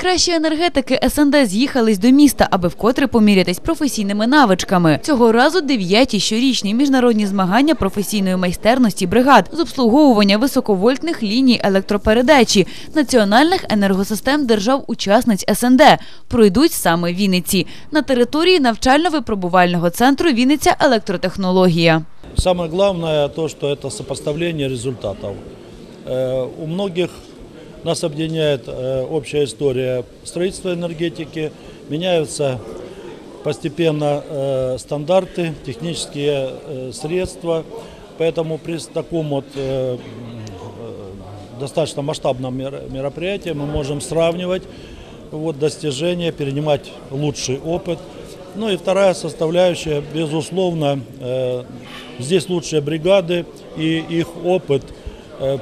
Кращі енергетики СНД з'їхались до міста, аби вкотре помірятись професійними навичками. Цього разу дев'яті щорічні міжнародні змагання професійної майстерності бригад з обслуговування високовольтних ліній електропередачі національних енергосистем держав-учасниць СНД пройдуть саме в Вінниці на території навчально-випробувального центру Вінниця електротехнологія. Самое главное то, что это сопоставление результатов. Э, У многих нас объединяет э, общая история строительства энергетики, меняются постепенно э, стандарты, технические э, средства, поэтому при таком вот достаточно масштабном мер- мероприятии мы можем сравнивать вот, достижения, перенимать лучший опыт. Ну и вторая составляющая, безусловно, здесь лучшие бригады и их опыт,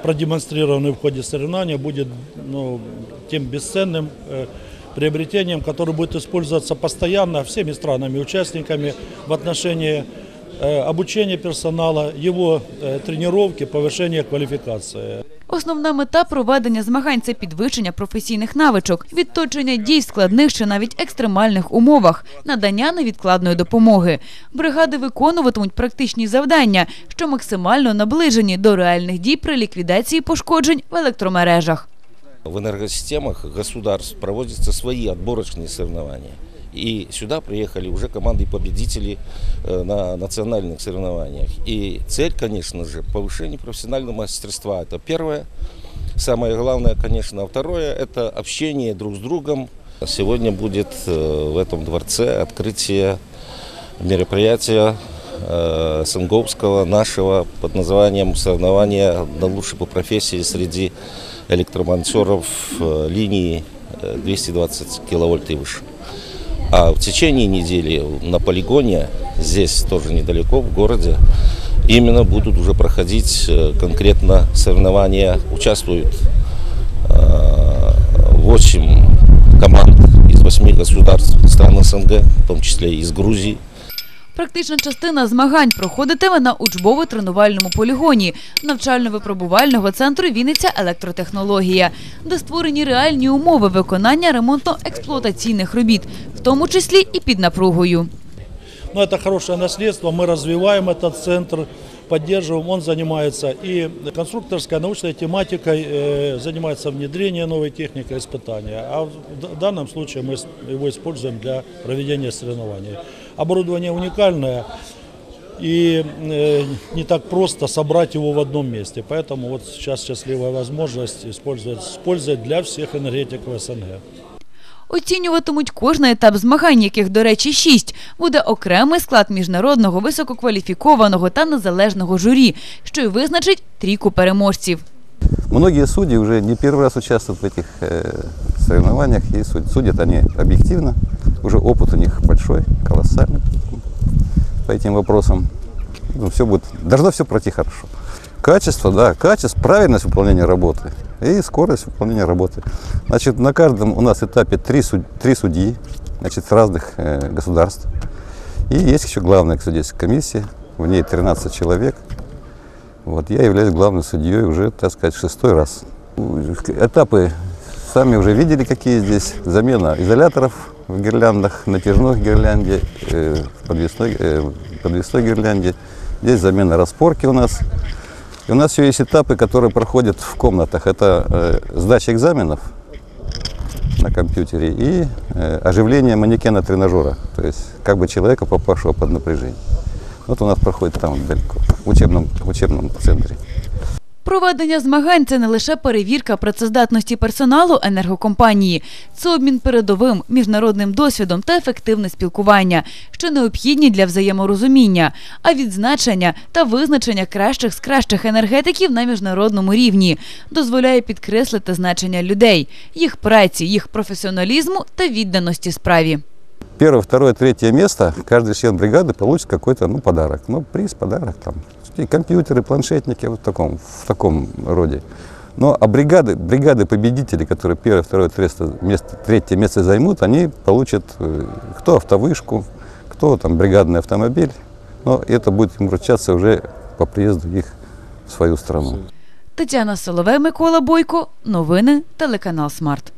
продемонстрированный в ходе соревнования, будет ну, тем бесценным э, приобретением, которое будет использоваться постоянно всеми странами-участниками в отношении э, обучения персонала, его э, тренировки, повышения квалификации. Основна мета проведення змагань це підвищення професійних навичок, відточення дій в складних чи навіть екстремальних умовах, надання невідкладної допомоги. Бригади виконуватимуть практичні завдання, що максимально наближені до реальних дій при ліквідації пошкоджень в електромережах. В энергосистемах государств проводятся свои отборочные соревнования. И сюда приехали уже команды-победители э, на национальных соревнованиях. И цель, конечно же, повышение профессионального мастерства. Это первое. Самое главное, конечно. Второе – это общение друг с другом. Сегодня будет э, в этом дворце открытие мероприятия э, СНГовского нашего под названием «Соревнования на лучший по профессии среди электромонтеров линии э, 220 киловольт и выше». А в течение недели на полигоне, здесь тоже недалеко, в городе, именно будут уже проходить э, конкретно соревнования. Участвуют э, 8 команд из 8 государств стран СНГ, в том числе из Грузии. Практична частина змагань проходитиме на учбово-тренувальному полігоні навчально-випробувального центру Вінниця електротехнологія, де створені реальні умови виконання ремонтно-експлуатаційних робіт, в тому числі і під напругою. Но это хорошее наследство, мы развиваем этот центр, Поддерживаем, он занимается и конструкторской научной тематикой, э, занимается внедрением новой техники, испытания. А в данном случае мы его используем для проведения соревнований. Оборудование уникальное и э, не так просто собрать его в одном месте. Поэтому вот сейчас счастливая возможность использовать, использовать для всех энергетиков СНГ. Оцінюватимуть кожний етап змагань, яких, до речі, шість. Буде окремий склад міжнародного висококваліфікованого та незалежного журі, що й визначить трійку переможців. Многие судьи уже не первый раз участвуют в этих э, соревнованиях и суд- судят они объективно. Уже опыт у них большой, колоссальный по этим вопросам. Ну, все будет, должно все пройти хорошо. Качество, да, качество, правильность выполнения работы И скорость выполнения работы. Значит, на каждом у нас этапе три, суд- три судьи, значит, с разных э, государств. И есть еще главная судейская комиссия, в ней 13 человек. Вот, я являюсь главным судьей уже, так сказать, шестой раз. Этапы сами уже видели, какие здесь. Замена изоляторов в гирляндах, натяжной гирлянде, э, подвесной, э, подвесной гирлянде. Здесь замена распорки у нас. У нас еще есть этапы, которые проходят в комнатах. Это э, сдача экзаменов на компьютере и э, оживление манекена тренажера. То есть как бы человека, попавшего под напряжение. Вот у нас проходит там далеко, в учебном, в учебном центре. Проведення змагань це не лише перевірка працездатності персоналу енергокомпанії, це обмін передовим міжнародним досвідом та ефективне спілкування, що необхідні для взаєморозуміння, а відзначення та визначення кращих з кращих енергетиків на міжнародному рівні дозволяє підкреслити значення людей, їх праці, їх професіоналізму та відданості справі. Первое, второе, третье место каждый член бригады получит какой-то ну, подарок. Ну, приз, подарок там. Компьютеры, планшетники, вот в таком, в таком роде. Но а бригады, бригады победители, которые первое, второе, третье место, третье место займут, они получат э, кто автовышку, кто там бригадный автомобиль. Но это будет им вручаться уже по приезду их в свою страну. Тетяна Соловей, Микола Бойко. Новини телеканал Смарт.